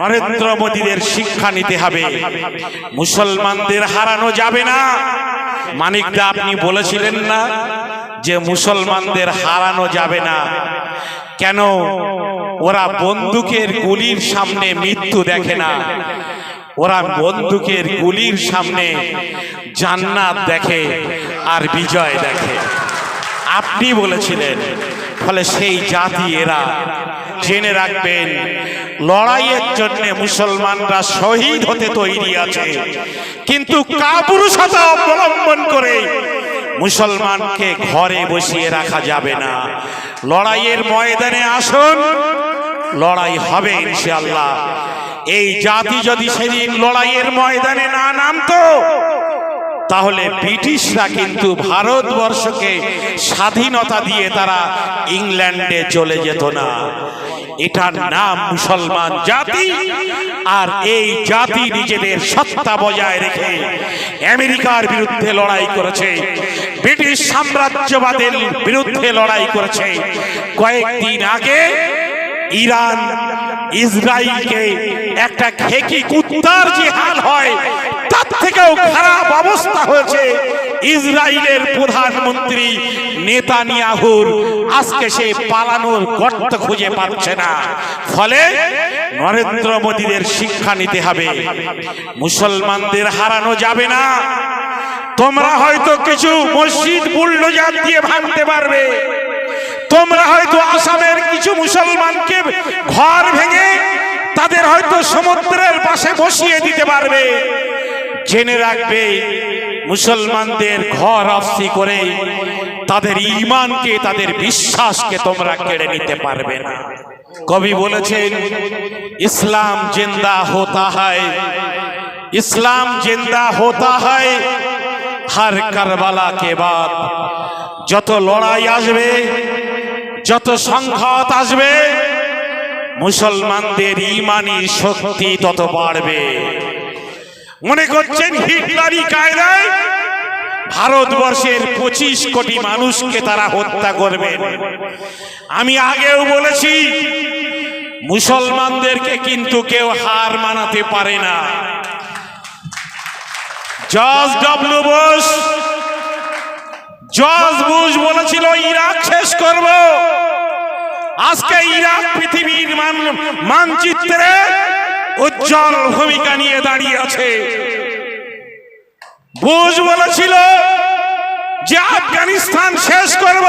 নরেন্দ্র মোদীদের শিক্ষা নিতে হবে। মুসলমানদের হারানো যাবে না। মানিকদা আপনি বলেছিলেন না যে মুসলমানদের হারানো যাবে না। কেন? ওরা বন্দুকের গুলির সামনে মৃত্যু দেখে না। ওরা বন্দুকের গুলির সামনে জান্নাত দেখে আর বিজয় দেখে। আপনি বলেছিলেন ফলে সেই জাতি এরা জেনে রাখবেন, লড়াইয়ের জন্য মুসলমানরা শহীদ হতে তৈরি আছে। কিন্তু কাপুরুষতা অবলম্বন করে মুসলমানকে ঘরে বসিয়ে রাখা যাবে না। লড়াইয়ের ময়দানে আসুন, লড়াই হবে ইনশাআল্লাহ। এই জাতি যদি সেদিন লড়াইয়ের ময়দানে না নামতো, তাহলে ব্রিটিশরা কিন্তু ভারতবর্ষকে স্বাধীনতা দিয়ে তারা ইংল্যান্ডে চলে যেত না। এটার নাম মুসলমান জাতি। আর এই জাতি নিজেদের সত্তা বজায় রেখে আমেরিকার বিরুদ্ধে লড়াই করেছে, ব্রিটিশ সাম্রাজ্যবাদের বিরুদ্ধে লড়াই করেছে। কয়েকদিন আগে ইরান ইসরায়েলকে একটা খেকি কুত্তার যে হাল হয়, তার থেকেও খারাপ অবস্থা হয়েছে। ইসরায়েলের প্রধানমন্ত্রী নেতানিয়াহুর আজকে সে পালানোর গর্ত খুঁজে পাচ্ছে না। ফলে নরেন্দ্র মোদীদের শিক্ষা নিতে হবে। মুসলমানদের হারানো যাবে না। তোমরা হয়তো কিছু মসজিদ বুল্ডোজার দিয়ে ভাঙতে পারবে। তোমরা হয়তো আসামের কিছু মুসলমানকে ঘর ভেঙে তাদের হয়তো সমুদ্রের পাশে বসিয়ে দিতে পারবে। জেনে রাখবে, মুসলমানদের ঘর আফসি করে তাদের ইমানকে তাদের বিশ্বাসকে তোমরা কেড়ে নিতে পারবে না। কবি বলেছেন, ইসলাম জিন্দা হোতা হয়, ইসলাম জিন্দা হতা হয়, হর কারবালা কে বাদ। যত লড়াই আসবে, যত সংঘাত আসবে, মুসলমানদের ইমানি শক্তি তত বাড়বে। মনে করছেন হিটলারি কায়দায় ভারতবর্ষের পঁচিশ কোটি মানুষকে তারা হত্যা করবেন আমি আগেও বলেছি, মুসলমানদেরকে কিন্তু কেউ হার মানাতে পারে না। George W Bush George Bush বলেছিল, ইরাক শেষ করব। আজকে ইরাক পৃথিবীর মানচিত্রে উজ্জ্বল ভূমিকা নিয়ে দাঁড়িয়ে আছে। বুশ বলেছিল যে আফগানিস্তান শেষ করব।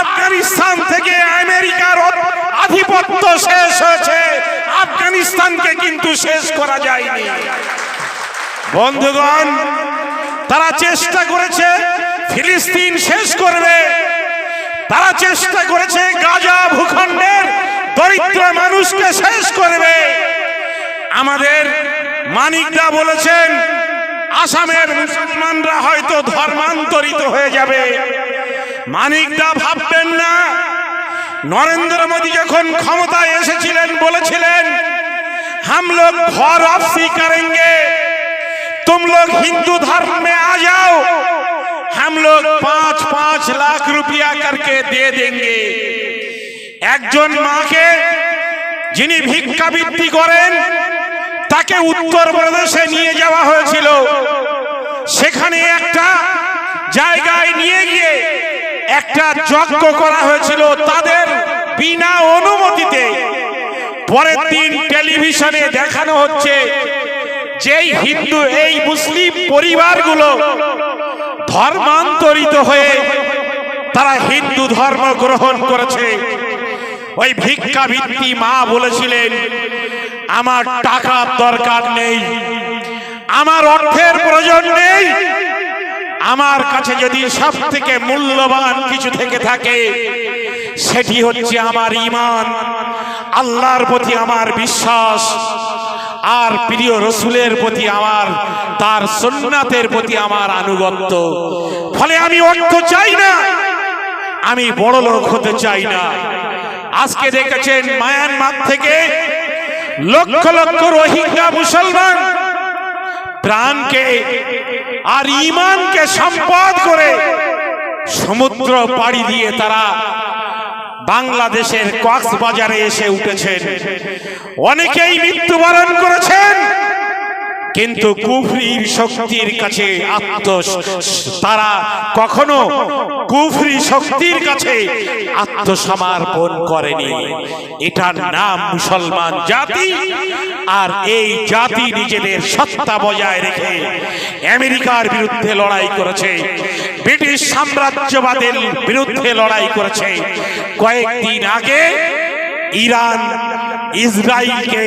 আফগানিস্তান থেকে আমেরিকার আধিপত্য শেষ হয়েছে। আফগানিস্তানকে কিন্তু শেষ করা যায়নি। বন্ধুগণ, তারা চেষ্টা করেছে, ফিলিস্তিন শেষ করবে। তারা চেষ্টা করেছে গাজা ভূখণ্ডের দরিদ্র মানুষকে শেষ করবে। আমাদের মানিকদা বলেছেন আসামের মুসলমানরা হয়তো ধর্মান্তরিত হয়ে যাবে। মানিকদা ভাববেন না। নরেন্দ্র মোদী যখন ক্ষমতায় এসেছিলেন, বলেছিলেন, হাম লোক ঘর অফসি করেঙ্গে। তুম লোক হিন্দু ধর্ম মে আ যাও। হাম লোক পাঁচ পাঁচ লাখ রুপিয়া করকে দিয়ে দেঙ্গে। একজন মাকে যিনি ভিক্ষাবৃত্তি করেন তাকে উত্তর প্রদেশে নিয়ে যাওয়া হয়েছিল। সেখানে একটা জায়গায় নিয়ে গিয়ে একটা যজ্ঞ করা হয়েছিল তাদের বিনা অনুমতিতে। পরের দিন টেলিভিশনে দেখানো হচ্ছে যেই হিন্দু, এই মুসলিম পরিবারগুলো ধর্মান্তরিত হয়ে তারা হিন্দু ধর্ম গ্রহণ করেছে। ওই ভিক্ষাবৃত্তি মা বলেছিলেন, আমার টাকার দরকার নেই, আমার অর্থের প্রয়োজন নেই, আমার কাছে যদি সব থেকে মূল্যবান কিছু থেকে থাকে, সেটি হচ্ছে আমার ইমান আল্লাহর প্রতি আমার বিশ্বাস, আর প্রিয় রসুলের প্রতি আমার, তার সুন্নাতের প্রতি আমার আনুগত্য। ফলে আমি অর্থ চাই না, আমি বড় লোক হতে চাই না। আজকে দেখেছেন মায়ানমার থেকে লক্ষ লক্ষ রোহিঙ্গা মুসলমান প্রাণকে আর ইমানকে সম্পদ করে সমুদ্র পাড়ি দিয়ে তারা বাংলাদেশের কক্সবাজারে এসে উঠেছেন। অনেকেই মৃত্যুবরণ করেছেন। কিন্তু কুফরির শক্তির কাছে আত্ম তারা কখনো কুফরি শক্তির কাছে আত্মসমর্পণ করেনি। এটার নাম মুসলমান জাতি, আর এই জাতি নিজেদের সত্তা বজায় রেখে আমেরিকার বিরুদ্ধে লড়াই করেছে, ব্রিটিশ সাম্রাজ্যবাদের বিরুদ্ধে লড়াই করেছে। কয়েকদিন আগে ইরান ইসরায়েলকে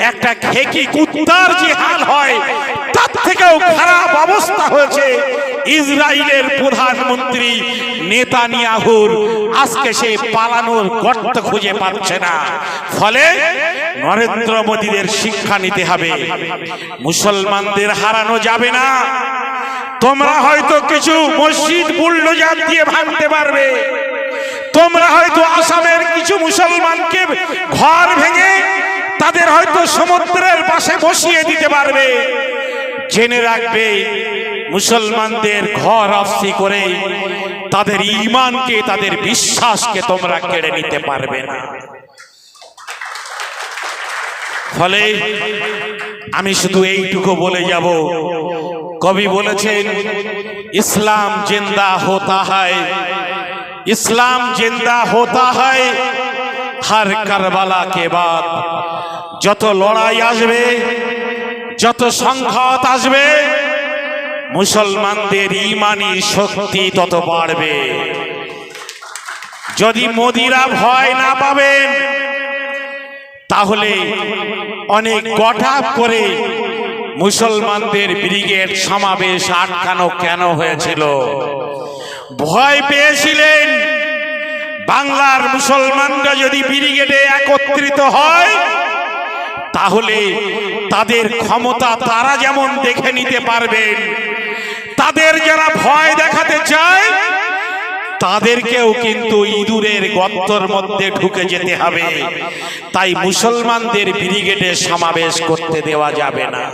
একটা খেকি কুত্তার যে হাল হয়, তার থেকেও খারাপ অবস্থা হয়েছে। ইসরায়েলের প্রধানমন্ত্রী নেতানিয়াহুর আজকে সে পালানোর গর্ত খুঁজে পাচ্ছে না। ফলে নরেন্দ্র মোদীদের শিক্ষা নিতে হবে। মুসলমানদের হারানো যাবে না। তোমরা হয়তো কিছু মসজিদ বুল্ডোজার দিয়ে ভাঙতে পারবে। তোমরা হয়তো আসামের কিছু মুসলমানকে ঘর ভেঙে তাদের হয়তো সমুদ্রের পাশে বসিয়ে দিতে পারবে। জেনে রাখবে, মুসলমানদের ঘর অফসি করে তাদের ইমানকে, তাদের বিশ্বাসকে তোমরা কেড়ে নিতে পারবে না। ফলে আমি শুধু এইটুকু বলে যাব। কবি বলেছেন, ইসলাম জিন্দা হতা হয়। ইসলাম জিন্দা হতা হয় কারবালা কে বাদ। যত লড়াই আসবে, যত সংঘাত আসবে, মুসলমানদের ইমানি শক্তি তত বাড়বে। যদি মোদিরা ভয় না পাবেন তাহলে অনেক গঠাপ করে মুসলমানদের ব্রিগেড সমাবেশ আটকানো কেন হয়েছিল? ভয় পেয়েছিলেন। বাংলার মুসলমানরা যদি ব্রিগেডে একত্রিত হয়, তাহলে তাদের ক্ষমতা তারা যেমন দেখে নিতে পারবেন, তাদের যারা ভয় দেখাতে চায়, তাদেরকেও কিন্তু ইঁদুরের গর্তর মধ্যে ঢুকে যেতে হবে। তাই মুসলমানদের ব্রিগেডে সমাবেশ করতে দেওয়া যাবে না।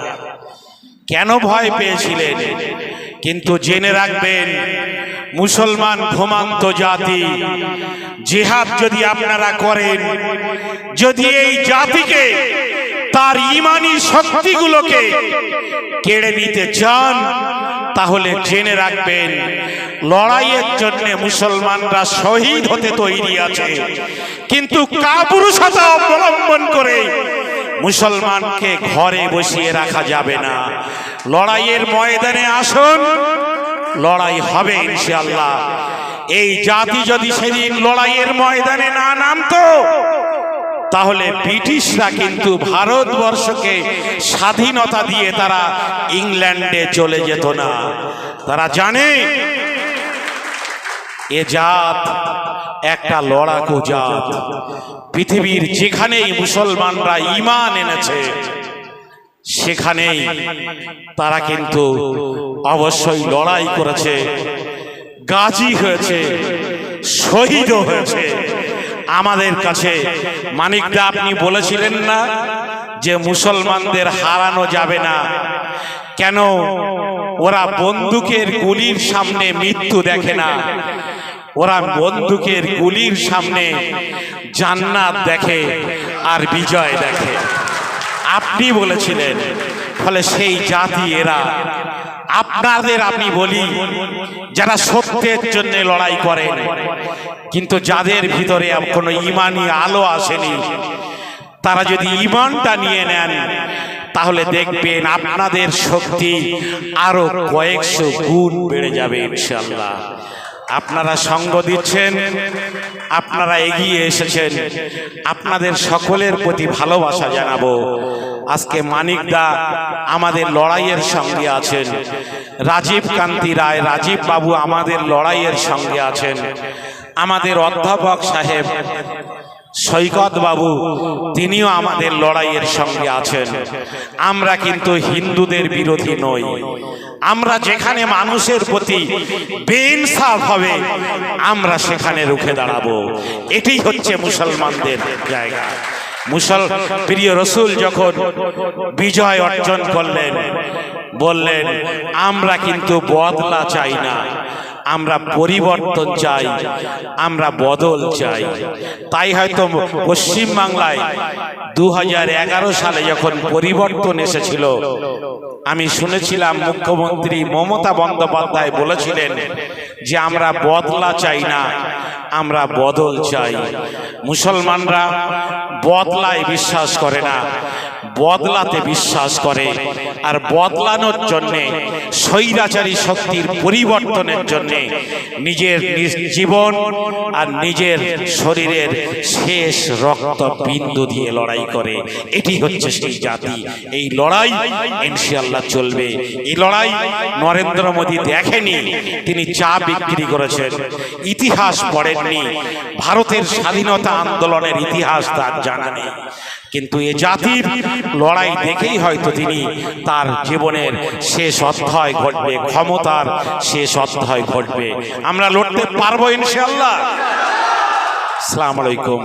কেন ভয় পেয়েছিলেন? কিন্তু জেনে রাখবেন, মুসলমান ঘুমান্ত জাতি। জেহাদ যদি আপনারা করেন, যদি এই জাতিকে, তার ইমানি শক্তিগুলোকে কেড়ে নিতে চান, তাহলে জেনে রাখবেন, লড়াইয়ের জন্য মুসলমানরা শহীদ হতে তৈরি আছে। কিন্তু কাপুরুষতা অবলম্বন করে মুসলমানকে ঘরে বসিয়ে রাখা যাবে না। লড়াইয়ের ময়দানে আসুন। লড়াই হবে ইনশাল্লাহ এই জাতি যদি সেদিন লড়াইয়ের ময়দানে না নামতো, তাহলে ব্রিটিশরা কিন্তু ভারতবর্ষকে স্বাধীনতা দিয়ে তারা ইংল্যান্ডে চলে যেত না। তারা জানে, এ জাত একটা লড়াকু জাত। পৃথিবীর যেখানেই মুসলমানরা ইমান এনেছে, সেখানেই তারা কিন্তু অবশ্যই লড়াই করেছে, গাজী হয়েছে শহীদও হয়েছে। আমাদের কাছে, মানিকদা, আপনি বলেছিলেন না যে মুসলমানদের হারানো যাবে না? কেন? ওরা বন্দুকের গুলির সামনে মৃত্যু দেখে না। ওরা বন্দুকের গুলির সামনে জান্নাত দেখে আর বিজয় দেখে। আপনি বলেছিলেন ফলে সেই জাতি এরা আপনাদের আমি বলি যারা সত্যের জন্য লড়াই করেন কিন্তু যাদের ভিতরে কোনো ইমানি আলো আসেনি তারা যদি ইমানটা নিয়ে নেন তাহলে দেখবেন আপনাদের শক্তি আরও কয়েকশো গুণ বেড়ে যাবে ইনশাল্লাহ আপনারা সঙ্গ দিচ্ছেন, আপনারা এগিয়ে এসেছেন, আপনাদের সকলের প্রতি ভালোবাসা জানাব। আজকে মানিকদা আমাদের লড়াইয়ের সঙ্গে আছেন, রাজীব কান্তি রায়, রাজীব বাবু আমাদের লড়াইয়ের সঙ্গে আছেন। আমাদের অধ্যাপক সাহেব সৈকত বাবু, তিনিও আমাদের লড়াইয়ের সঙ্গে আছেন। আমরা কিন্তু হিন্দুদের বিরোধী নই। আমরা যেখানে মানুষের প্রতি বেইনসাফ হবে, আমরা সেখানে রুখে দাঁড়াবো। এটি হচ্ছে মুসলমানদের জায়গা। মুসল, প্রিয় রসুল যখন বিজয় অর্জন করলেন, বললেন, আমরা কিন্তু বদলা চাই না। আমরা পরিবর্তন চাই, আমরা বদল চাই। তাই হয়তো পশ্চিম বাংলায় দু সালে যখন পরিবর্তন এসেছিল, আমি শুনেছিলাম মুখ্যমন্ত্রী মমতা বন্দ্যোপাধ্যায় বলেছিলেন যে, আমরা বদলা চাই না, আমরা বদল চাই। মুসলমানরা বদলায় বিশ্বাস করে না। বদলাতে বিশ্বাস করে। আর বদলানোর জন্যে স্বৈরাচারী শক্তির পরিবর্তনের জন্যে নিজের জীবন আর নিজের শরীরের শেষ রক্ত বিন্দু দিয়ে লড়াই করে। এটি হচ্ছে সেই জাতি। এই লড়াই ইনশাল্লাহ চলবে। এই লড়াই নরেন্দ্র মোদী দেখেনি তিনি চা বিক্রি করেছেন। ইতিহাস পড়েননি। ভারতের স্বাধীনতা আন্দোলনের ইতিহাস তার জানা নেই। কিন্তু এ জাতির লড়াই দেখেই হয়তো তিনি তার জীবনের শেষ অধ্যায় ঘটবে, ক্ষমতার শেষ অধ্যায় ঘটবে। আমরা লড়তে পারব ইনশাল্লাহ আসসালামু আলাইকুম।